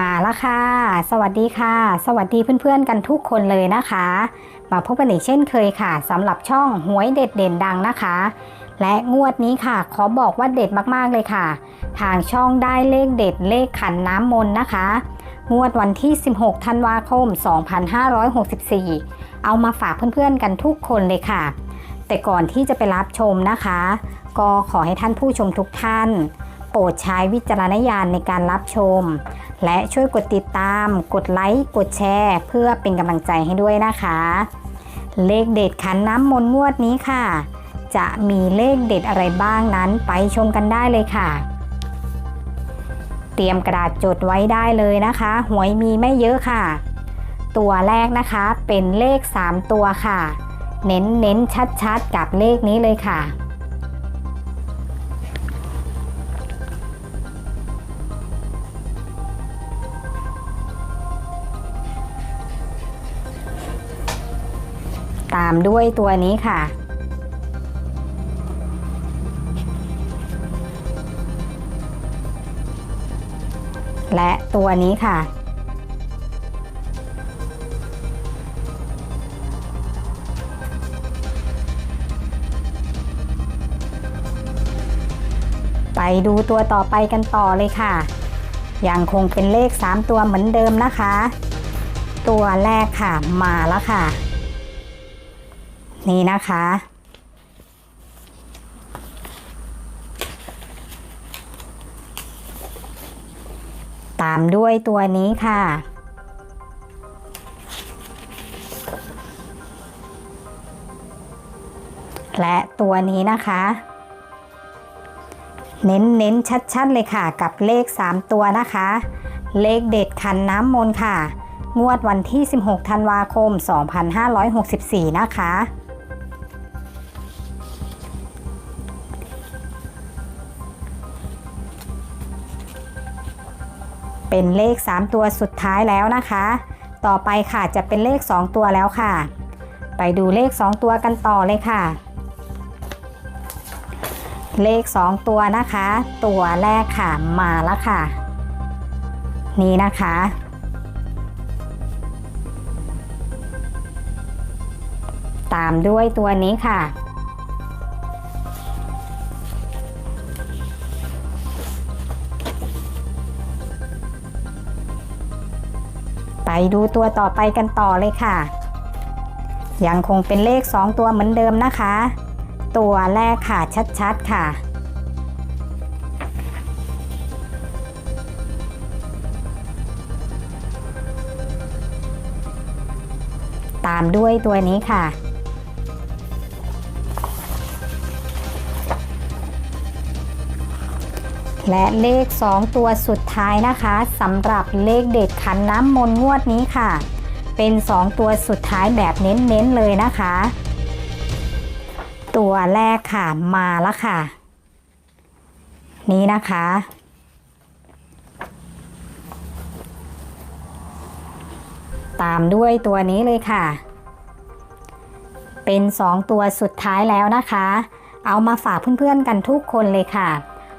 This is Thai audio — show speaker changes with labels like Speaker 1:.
Speaker 1: มาแล้วค่ะ สวัสดีค่ะ สวัสดีเพื่อนๆกันทุกคนเลยนะคะ มาพบกันอีกเช่นเคยค่ะสำหรับช่องหวยเด็ดเด่นดังนะคะ และงวดนี้ค่ะ ขอบอกว่าเด็ดมากๆเลยค่ะ ทางช่องได้เลขเด็ดเลขขันน้ำมนต์นะคะ งวดวันที่ 16 ธันวาคม 2564 เอามาฝากเพื่อนๆกันทุกคนเลยค่ะ แต่ก่อนที่จะไปรับชมนะคะ ก็ขอให้ท่านผู้ชมทุกท่าน ปรดใช้วิจารณญาณในการรับชม และช่วยกดติดตาม กดไลค์ กดแชร์ เพื่อเป็นกำลังใจให้ด้วยนะคะ เลขเด็ดขันน้ำมนต์งวดนี้ค่ะ จะมีเลขเด็ดอะไรบ้างนั้นไปชมกันได้เลยค่ะ เตรียมกระดาษจดไว้ได้เลยนะคะ หวยมีไม่เยอะค่ะ ตัวแรกนะคะเป็นเลข 3 ตัวค่ะ เน้นเน้นชัดๆ กับเลขนี้เลยค่ะ ตามด้วยตัวนี้ค่ะ และตัวนี้ค่ะ ไปดูตัวต่อไปกันต่อเลยค่ะยังคงเป็นเลข 3 ตัวเหมือนเดิมนะคะ ตัวแรกค่ะมาแล้วค่ะ นี่นะคะ ตามด้วยตัวนี้ค่ะ และตัวนี้นะคะ เน้นเน้นชัดๆเลยค่ะ กับเลข 3 ตัวนะคะ เลขเด็ดคันน้ำมนต์ค่ะงวดวันที่ 16 ธันวาคม 2564 นะคะ เป็นเลข 3 ตัวสุดท้ายแล้วนะคะ ต่อไปค่ะจะเป็นเลข 2 ตัวแล้วค่ะ ไปดูเลข 2 ตัวกันต่อเลยค่ะ เลข 2 ตัวนะคะ ตัวแรกค่ะมาแล้วค่ะ นี่นะคะตามด้วยตัวนี้ค่ะ ดูตัวต่อไปกันต่อเลยค่ะ ยังคงเป็นเลข 2 ตัวเหมือนเดิมนะคะ ตัวแรกค่ะชัดๆค่ะ ตามด้วยตัวนี้ค่ะ และเลข 2 ตัวสุดท้ายนะคะสำหรับเลขเด็ดขันน้ำมนต์งวดนี้ค่ะ เป็น 2 ตัวสุดท้ายแบบเน้นๆเลยนะคะ ตัวแรกค่ะมาแล้วค่ะ นี่นะคะ ตามด้วยตัวนี้เลยค่ะ เป็น 2 ตัวสุดท้ายแล้วนะคะ เอามาฝากเพื่อนๆกันทุกคนเลยค่ะ